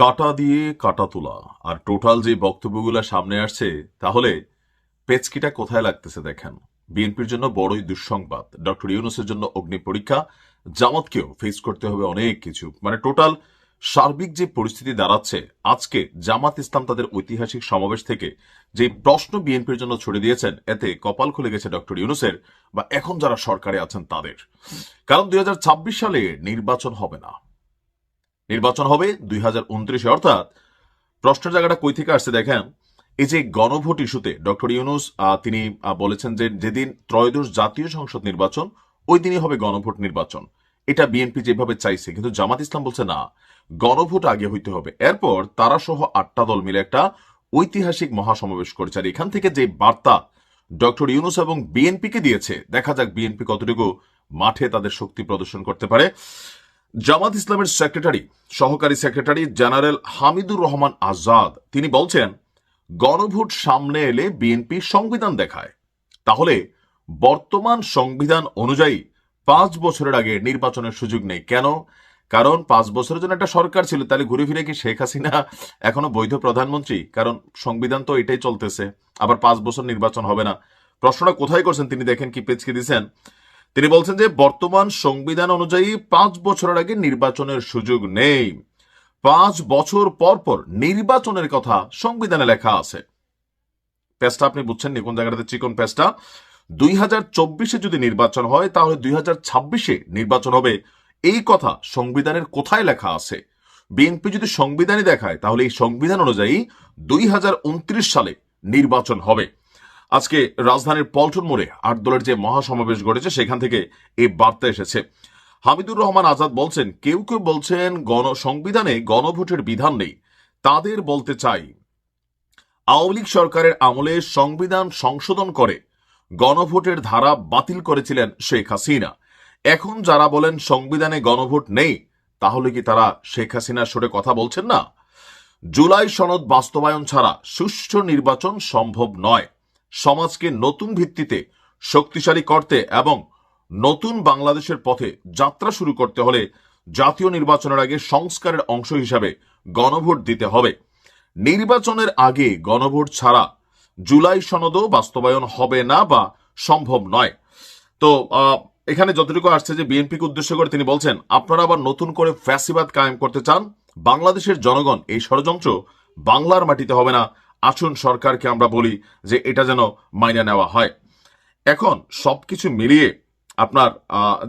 কাটা দিয়ে কাটা তোলা। আর টোটাল যে বক্তব্যগুলো সামনে আসছে, তাহলে পেচকিটা কোথায় লাগতেছে দেখেন। বিএনপির জন্য বড়ই দুঃসংবাদ। ডক্টর ইউনুসের জন্য অগ্নি পরীক্ষা। জামাতকেও ফেস করতে হবে অনেক কিছু। মানে টোটাল সার্বিক যে পরিস্থিতি দাঁড়াচ্ছে, আজকে জামাত ইসলাম তাদের ঐতিহাসিক সমাবেশ থেকে যে প্রশ্ন বিএনপির জন্য ছড়ে দিয়েছেন, এতে কপাল খুলে গেছে ডক্টর ইউনুসের বা এখন যারা সরকারে আছেন তাদের। কারণ দুই হাজার ছাব্বিশ সালে নির্বাচন হবে না। নির্বাচন হবে দুই হাজার উনত্রিশে, অর্থাৎ প্রশ্নের জায়গাটা কই থেকে আসছে দেখেন, এই যে গণভোট ইস্যুতে ডক্টর ইউনুস তিনি বলেছেন যে যেদিন ত্রয়োদশ জাতীয় সংসদ নির্বাচন, ওই দিনই হবে গণভোট নির্বাচন। এটা বিএনপি যেভাবে চাইছে, কিন্তু জামাত ইসলাম বলছে না, গণভোট আগে হইতে হবে। এরপর তারা সহ আটটা দল মিলে একটা ঐতিহাসিক মহাসমাবেশ করেছে। আর এখান থেকে যে বার্তা ডক্টর ইউনুস এবং বিএনপিকে দিয়েছে, দেখা যাক বিএনপি কতটুকু মাঠে তাদের শক্তি প্রদর্শন করতে পারে। জামাত ইসলামের সেক্রেটারি, সহকারী সেক্রেটারি জেনারেল হামিদুর রহমান আজাদ, তিনি বলছেন, গণভোট সামনে এলে বিএনপি সংবিধান দেখায়। তাহলে বর্তমান সংবিধান অনুযায়ী পাঁচ বছরের আগে নির্বাচনের সুযোগ নেই। কেন? কারণ পাঁচ বছরের জন্য একটা সরকার ছিল, তাহলে ঘুরে ফিরে কি শেখ হাসিনা এখনও বৈধ প্রধানমন্ত্রী? কারণ সংবিধান তো এটাই চলতেছে, আবার পাঁচ বছর নির্বাচন হবে না। প্রশ্নটা কোথায় করছেন তিনি দেখেন কি পেজকে দিচ্ছেন তিনি বলছেন যে বর্তমান সংবিধান অনুযায়ী পাঁচ বছরের আগে নির্বাচনের সুযোগ নেই। পাঁচ বছর পর পর নির্বাচনের কথা সংবিধানে লেখা আছে। পেজটা আপনি বুঝছেন কোন জায়গাটাতে চিকন পেজটা? দুই হাজার চব্বিশে যদি নির্বাচন হয়, তাহলে দুই হাজার ছাব্বিশে নির্বাচন হবে। এই কথা সংবিধানের কোথায় লেখা আছে? বিএনপি যদি সংবিধানই দেখায়, তাহলে এই সংবিধান অনুযায়ী দুই হাজার উনত্রিশ সালে নির্বাচন হবে। আজকে রাজধানীর পল্টন মোড়ে আট দলের যে মহাসমাবেশ ঘটেছে, সেখান থেকে এই বার্তা এসেছে। হামিদুর রহমান আজাদ বলছেন, কেউ কেউ বলছেন গণ সংবিধানে গণভোটের বিধান নেই। তাদের বলতে চাই, আওয়ামী লীগ সরকারের আমলে সংবিধান সংশোধন করে গণভোটের ধারা বাতিল করেছিলেন শেখ হাসিনা। এখন যারা বলেন সংবিধানে গণভোট নেই, তাহলে কি তারা শেখ হাসিনার সরে কথা বলছেন না? জুলাই সনদ বাস্তবায়ন ছাড়া সুষ্ঠু নির্বাচন সম্ভব নয়। সমাজকে নতুন ভিত্তিতে শক্তিশালী করতে এবং নতুন বাংলাদেশের পথে যাত্রা শুরু করতে হলে জাতীয় নির্বাচনের আগে সংস্কারের অংশ হিসাবে গণভোট দিতে হবে। নির্বাচনের আগে গণভোট ছাড়া জুলাই সনদও বাস্তবায়ন হবে না বা সম্ভব নয়। তো এখানে যতটুকু আসছে যে বিএনপিকে উদ্দেশ্য করে তিনি বলছেন, আপনারা আবার নতুন করে ফ্যাসিবাদ কায়েম করতে চান? বাংলাদেশের জনগণ এই ষড়যন্ত্র বাংলার মাটিতে হবে না। আসুন সরকারকে আমরা বলি যে এটা যেন মাইনে নেওয়া হয়। এখন সবকিছু মিলিয়ে আপনার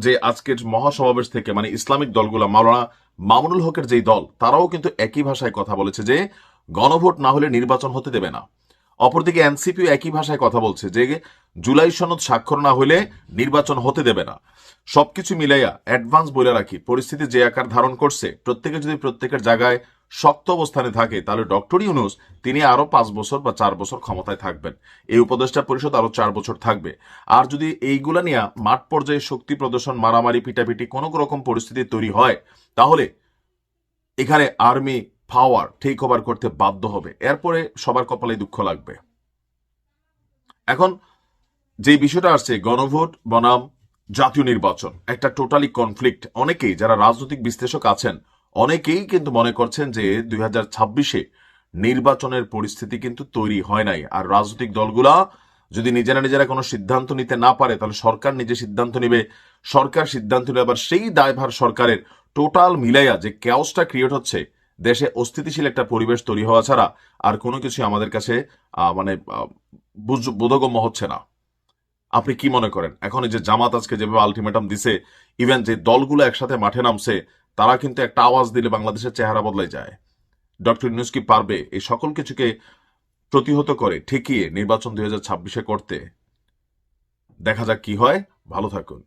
যে আজকের মহাসমাবেশ থেকে মানে ইসলামিক দলগুলো, মাওলানা মামুনুল হকের যেই দল, তারাও কিন্তু একই ভাষায় কথা বলেছে যে গণভোট না হলে নির্বাচন হতে দেবে না। অপরদিকে এনসিপিও একই ভাষায় কথা বলছে যে জুলাই সনদ স্বাক্ষর না হলে নির্বাচন হতে দেবে না। সবকিছু মিলাইয়া অ্যাডভান্স বলে রাখি, পরিস্থিতি যে আকার ধারণ করছে, প্রত্যেকে যদি প্রত্যেকের জায়গায় শক্ত অবস্থানে থাকে, তাহলে ডক্টর ইউনুস তিনি আরও পাঁচ বছর বা চার বছর ক্ষমতায় থাকবেন। এই উপদেষ্টা পরিষদ আরও চার বছর থাকবে। আর যদি এইগুলা নিয়ে মাঠ পর্যায়ে শক্তি প্রদর্শন, মারামারি, পিটাপিটি কোনো রকম পরিস্থিতি তৈরি হয়, তাহলে এখানে আর্মি পাওয়ার ঠিক ওভার করতে বাধ্য হবে। এরপরে সবার কপালে দুঃখ লাগবে। এখন যে বিষয়টা আসছে, গণভোট, বনাম, জাতীয় নির্বাচন, একটা টোটালি কনফ্লিক্ট অনেকেই যারা রাজনৈতিক বিশ্লেষক আছেন অনেকেই কিন্তু মনে করছেন যে দুই হাজার ছাব্বিশে নির্বাচনের পরিস্থিতি কিন্তু তৈরি হয় নাই। আর রাজনৈতিক দলগুলা যদি নিজেরা নিজেরা কোনো সিদ্ধান্ত নিতে না পারে, তাহলে সরকার নিজে সিদ্ধান্ত নিবে। সরকার সিদ্ধান্ত নেবে আবার সেই দায়ভার সরকারের টোটাল মিলাইয়া যে ক্যাওসটা ক্রিয়েট হচ্ছে, দেশে অস্থিতিশীল একটা পরিবেশ তৈরি হওয়া ছাড়া আর কোনো কিছু আমাদের কাছে মানে বোধগম্য হচ্ছে না। আপনি কি মনে করেন? এখন এই যে জামাত আজকে যেভাবে আলটিমেটাম দিছে ইভেন যে দলগুলো একসাথে মাঠে নামছে তারা কিন্তু একটা আওয়াজ দিলে বাংলাদেশের চেহারা বদলে যায়। ডক্টর ইউনুস কি পারবে এই সকল কিছুকে প্রতিহত করে, ঠেকিয়ে নির্বাচন দুই করতে? দেখা যাক কি হয়। ভালো থাকুন।